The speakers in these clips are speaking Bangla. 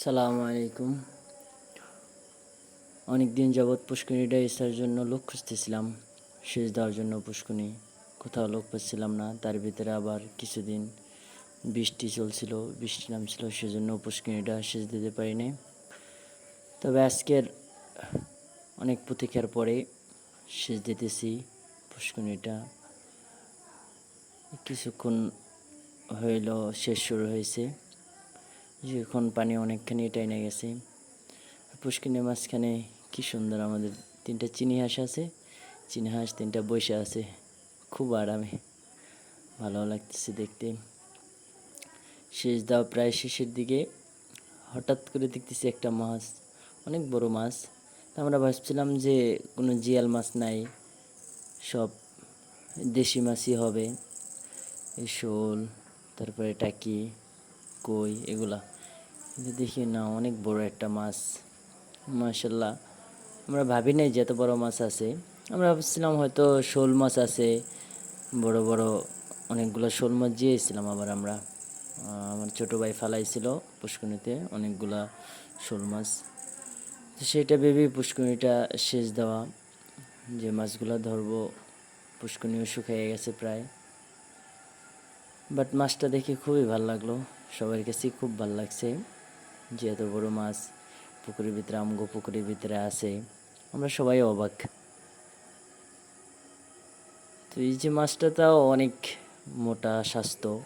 সালামু আলাইকুম। অনেক দিন যাবৎ পুষ্করিণীটা এসার জন্য লোক খুঁজতেছিলাম। সেচ দেওয়ার জন্য পুষ্করিণী। কোথাও লোক পাচ্ছিলাম না, তার ভিতরে আবার কিছুদিন বৃষ্টি চলছিল, বৃষ্টি নামছিল, সেজন্য পুষ্করিণীটা সেচ দিতে পারিনি। তবে আজকের অনেক প্রতীক্ষার পরে সেচ দিতেছি পুষ্করিণীটা। কিছুক্ষণ হইল শেষ শুরু হয়েছে। এখন পানি অনেকখানি টাইনে গেছে। পুষ্কিনের মাঝখানে কি সুন্দর আমাদের তিনটা চিনি হাঁস আছে। চিনি হাঁস তিনটা বসে আছে। খুব আরামে। ভালো লাগতেছে দেখতে। শেষ দাও প্রায় শেষের দিকে। হঠাৎ করে দেখতেছি একটা মাছ, অনেক বড় মাছ। আমরা ভাবছিলাম যে কোনো জিয়াল মাছ নাই। সব দেশি মাছই হবে। শোল তারপরে টাকি। কই, এগুলা। কিন্তু দেখি না, অনেক বড় একটা মাছ। মাশাল্লাহ আমরা ভাবি নাই যে এত বড় মাছ আছে। আমরা ভাবছিলাম হয়তো শোল মাছ আছে। বড় বড় অনেকগুলো শোল মাছ জিয়েছিলাম আবার আমরা। আমার ছোট ভাই ফালাইছিল পুষ্করিণীতে অনেকগুলা শোল মাছ। সেটা ভেবে পুষ্করিণীটা সেচ দেওয়া, যে মাছগুলো ধরবো। পুষ্করিণীও শুকিয়ে গেছে প্রায়। বাট মাছটা দেখে খুবই ভালো লাগল। সবার কাছে খুব ভালো লাগছে। যে এত বড় মাছ, পুকুরের ভিতরে, আমগো পুকুরের ভিতরে আছে। আমরা সবাই অবাক। তো এই যে মাছটা তাও অনেক মোটা, স্বাস্থ্য।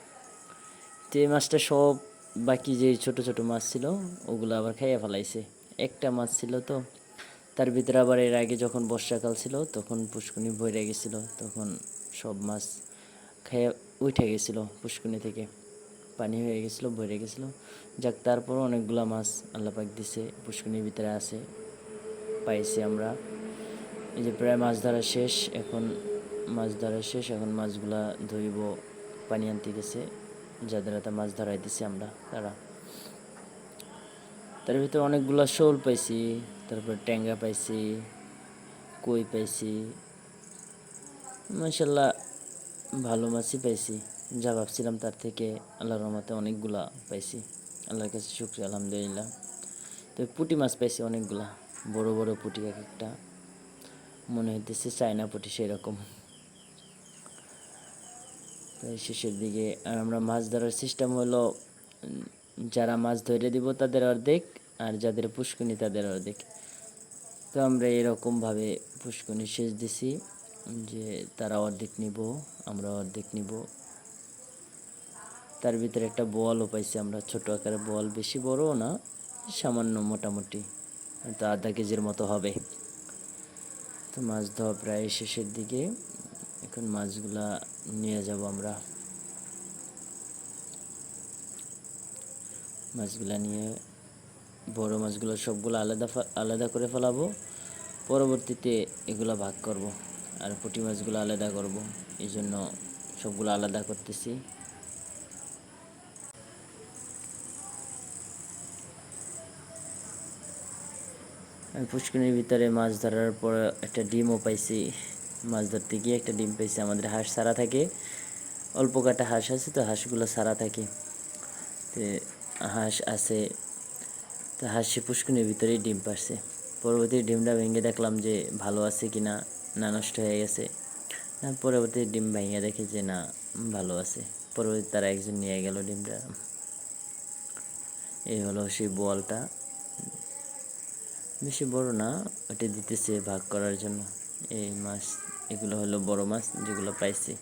তো এই মাছটা সব বাকি যে ছোট ছোট মাছ ছিল, ওগুলো আবার খাইয়া ফেলাইছে। একটা মাছ ছিল তো, তার ভিতরে আবার এর আগে যখন বর্ষাকাল ছিল, তখন পুষ্কুনি ভরে গেছিল। তখন সব মাছ খেয়ে উঠে গেছিল পুষ্কুনি থেকে। পানি হয়ে গেছিল, ভরে গেছিল। যাক তারপর অনেকগুলা মাছ আল্লাপাক দিছে পুষ্কুনির ভিতরে আছে। পাইছি আমরা। এই যে প্রায় মাছ ধরা শেষ, এখন মাছ ধরা শেষ, এখন মাছগুলা ধুইব, পানি আনতে গেছে। যাদের হাতে মাছ ধরাই দিছি আমরা, তারা। তার ভিতরে অনেকগুলা শোল পাইছি, তারপর ট্যাঙ্গা পাইছি, কই পাইছি। মাসাল্লাহ ভালো মাছই পাইছি। যা ভাবছিলাম তার থেকে আল্লাহর রহমতে অনেকগুলা পাইছি। আল্লাহর কাছে শুক্রিয়া, আলহামদুলিল্লাহ। তো পুঁটি মাছ পাইছি অনেকগুলা। বড় বড় পুঁটি এক একটা। মনে হইতেছে চায়না পুঁটি সেরকম। শেষের দিকে আর আমরা মাছ ধরার সিস্টেম হলো যারা মাছ ধরে দিব তাদের অর্ধেক আর যাদের পুষ্কুনি তাদের অর্ধেক। তো আমরা এরকমভাবে পুষ্কুনি সেচ দিছি। যে তারা অর্ধেক নিব, আমরা অর্ধেক নিব। তার ভিতরে একটা বলও পাইছি আমরা, ছোট আকারে বল, বেশি বড়ও না, সামান্য মোটামুটি। তো আধা কেজির মতো হবে। তো মাছ ধোয়া প্রায় শেষের দিকে, এখন মাছগুলা নিয়ে যাব আমরা। মাছগুলা নিয়ে বড় মাছগুলো সবগুলো আলাদা আলাদা করে ফেলাবো। পরবর্তীতে এগুলা ভাগ করব। আর পুঁটি মাছগুলো আলাদা করব, এই জন্য সবগুলো আলাদা করতেছি। আমি পুষ্করিণীর ভিতরে মাছ ধরার পর একটা ডিমও পাইছি। মাছ ধরতে গিয়ে একটা ডিম পাইছি, আমাদের হাঁস সারা থাকে। অল্প কাটা হাঁস আছে তো হাঁসগুলো সারা থাকে। তো হাঁস আছে, তো হাঁসি পুষ্করিণীর ভিতরেই ডিম পারছে পরবর্তী ডিমটা ভেঙে দেখলাম যে ভালো আছে কি না না নষ্ট হয়ে গেছে। না, পরবর্তী ডিম ভাঙিয়ে দেখে যে না, ভালো আছে। পরবর্তী তারা একজন নিয়ে গেল ডিমটা। এই হলো সেই বলটা বেশি বড় না, ওটা দিতেছে ভাগ করার জন্য। এই মাছ, এগুলো হলো বড় মাছ যেগুলো পাইছি।